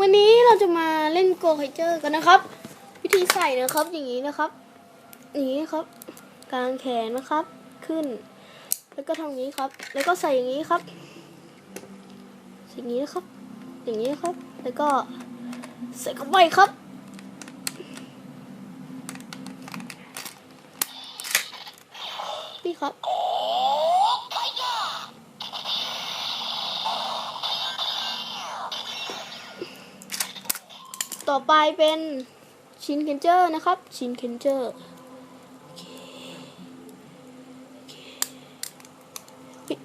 วันนี้เราจะมาเล่นโกไคเจอร์กันนะครับ วิธีใส่นะครับอย่างนี้นะครับอย่างนี้ครับ กลางแขนนะครับขึ้น แล้วก็ทำอย่างนี้ครับ แล้วก็ใส่อย่างนี้ครับอย่างนี้นะครับ อย่างนี้ครับ แล้วก็ใส่เข้าไปครับนี่ครับ ต่อไปเป็นชินเคนเจอร์นะครับชินเคนเจอร์โอเคคปิด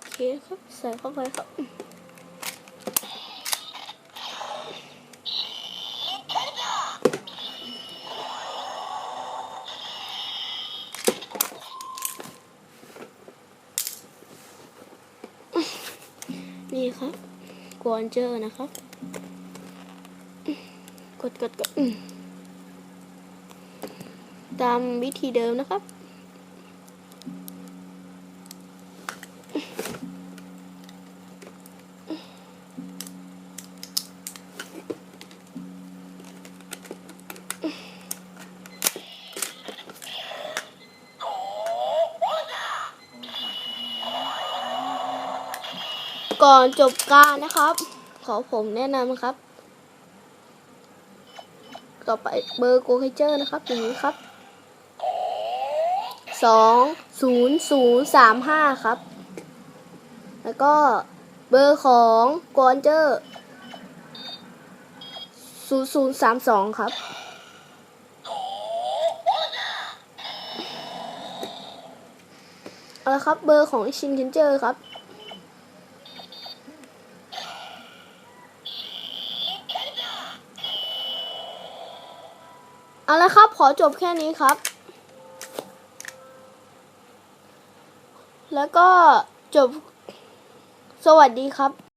โอเคครับใส่เข้าไปครับนี่ครับกวนเจอร์นะครับ กดกดกดตามวิธีเดิมนะครับ ก่อนจบการนะครับ ขอผมแนะนำครับ ต่อไปเบอร์โกเคเจอร์นะครับอย่างนี้ครับสองศูนย์ศูนย์สามห้าครับ แล้วก็เบอร์ของกอนเจอร์ศูนย์ศูนย์สามสองครับเอาละครับเบอร์ของชินเคนเจอร์ครับ เอาละครับ ขอจบแค่นี้ครับ แล้วก็จบ สวัสดีครับ